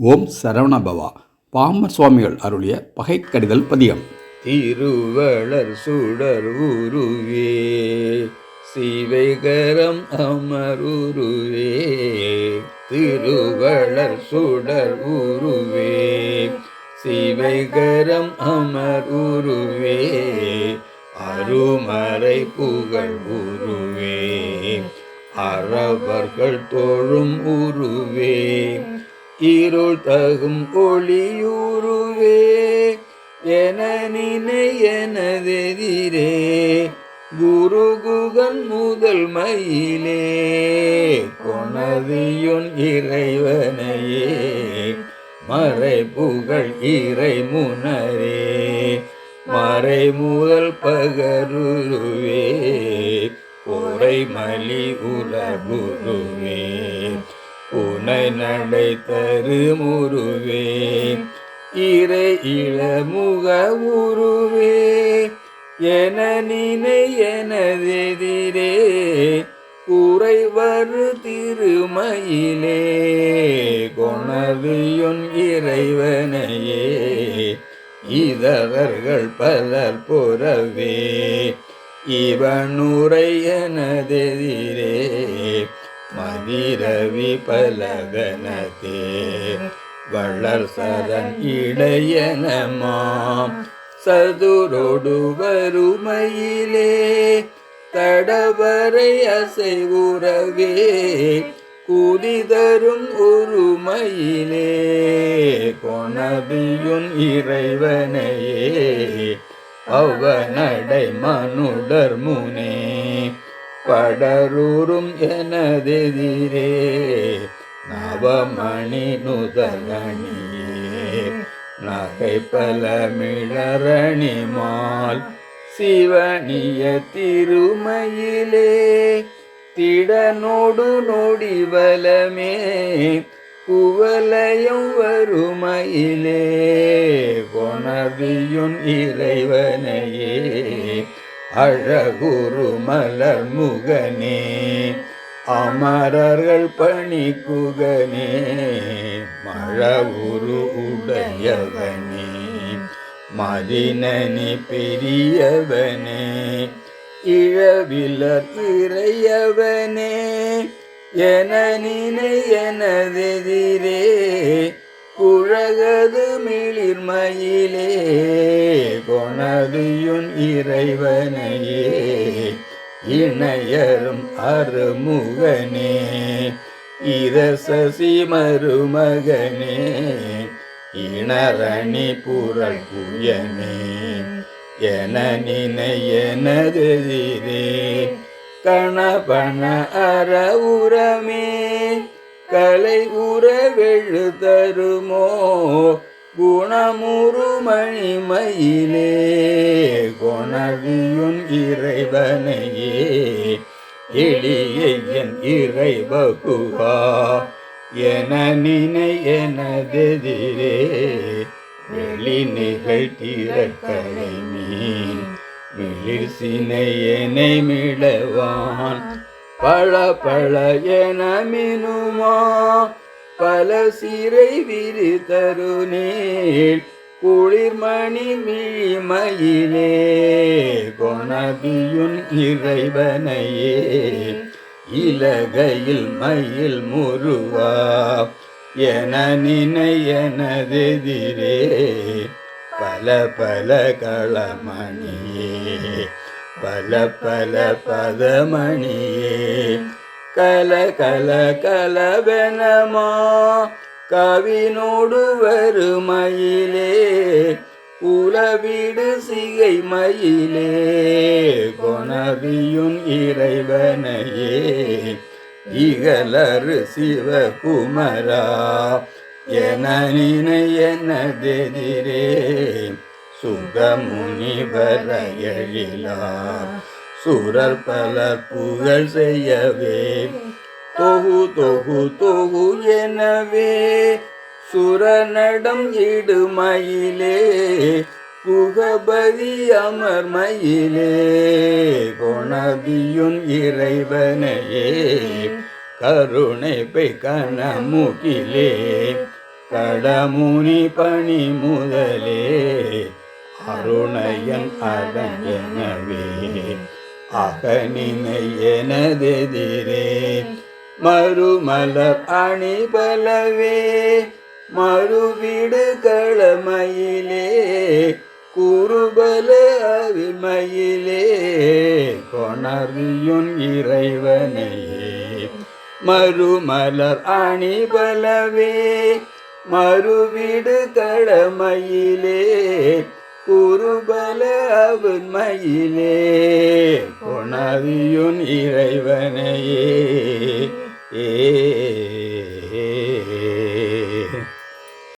ஓம் Saravanabhava. Bomber சுவாமிகள் அருளிய பகை கடிதல் பதியம் திருவளர் சுடர் உருவே சிவைகரம் அமருருவே திருவளர் சுடர் உருவே சிவைகரம் அமர் உருவே அருமறை புகழ் உருவே அறவர்கள் தோழும் உருவே இருள் தகும் ஒளியூருவே என நினை எனதெதிரே குரு குகன் முதல் மயிலே கொனதியுன் இறைவனையே மறை புகழ் இறை முனரே மறை முதல் பகருருவே பொறை மலி உலகுருவே உனை நடை தரு முருவே இறை இளமுக உருவே. என நினை எனதெதிரே குறைவரு திருமயிலே. கொணவியுன் இறைவனையே. இதவர்கள் பலர் புறவே. இவனுரை எனதெதிரே மதிரவி பலகனதே வள்ளல் சரண் இடையனமாம் சதுரோடு வருமையிலே தடவரை அசைவுறவே குதிதரும் உருமையிலே கொணபியுன் இறைவனையே அவனடை மனுடர் முனே படரூரும் எனதெதிரே நவமணி நுதலணியே நகை பல மிளரணிமால் சிவனிய திருமயிலே. திடனோடு நொடி வலமே குவலயம் வருமையிலே கொணவியுன் இறைவனையே அழகுரு மலர் முகனே அமரர்கள் பணி குகனே மழவுரு உடையவனே மதினனி பெரியவனே இழவில திரையவனே என நினை எனதெதிரே குழகது மிளிர்மயிலே கொணதியுன் இறைவனையே இணையரும் அருமுகனே இரசசி மருமகனே இணரணி புரள் புயனே என நினை கணபண அற உரமே கலை உறவெழு தருமோ குணமுறு மணிமயிலே கொணவியுன் இறைவனையே எளியன் இறைவகுவா என நினை எனதெதிரே வெளி நிகழ்த்திரக்கலை மீன் மிளிர் என மிளவான் பழ பழ என மினுமா பல சிறை விரி தருநீள் குளிர்மணி மிழிமயிலே கொணதியுன் இறைவனையே. இலகையில் மயில் முருவா. என நினை எனதெதிரே. பல பல களமணியே. பல பல பதமணியே. கல கல கலவனமா கவினோடு வருமயிலே. உலவிடு சிகை மயிலே கொணவியுன் இறைவனையே. இகலரு சிவகுமரா என நினை எனதெதிரே சுகமுனிவர எழிலார் சுரர் பலர் புகழ் செய்யவே. தொகு தொகு தொகு எனவே. சுரநடம் இடுமயிலே. குகபதி அமர்மயிலே. கொணதியுன் இறைவனையே. கருணை பை கணமுகிலே கடமுனி பணி முதலே. அருணையன் அதன் எனவே அகனினை எனதெதிரே மறுமலர் அணிபலவே. மறுவிடு களமயிலே குறுபல அவிமயிலே கொணர்வியுன் இறைவனையே மறுமலர் அணிபலவே. மறுவிடு களமயிலே குறுபல அவுண்மையிலே கொணவியுன் இறைவனையே. ஏ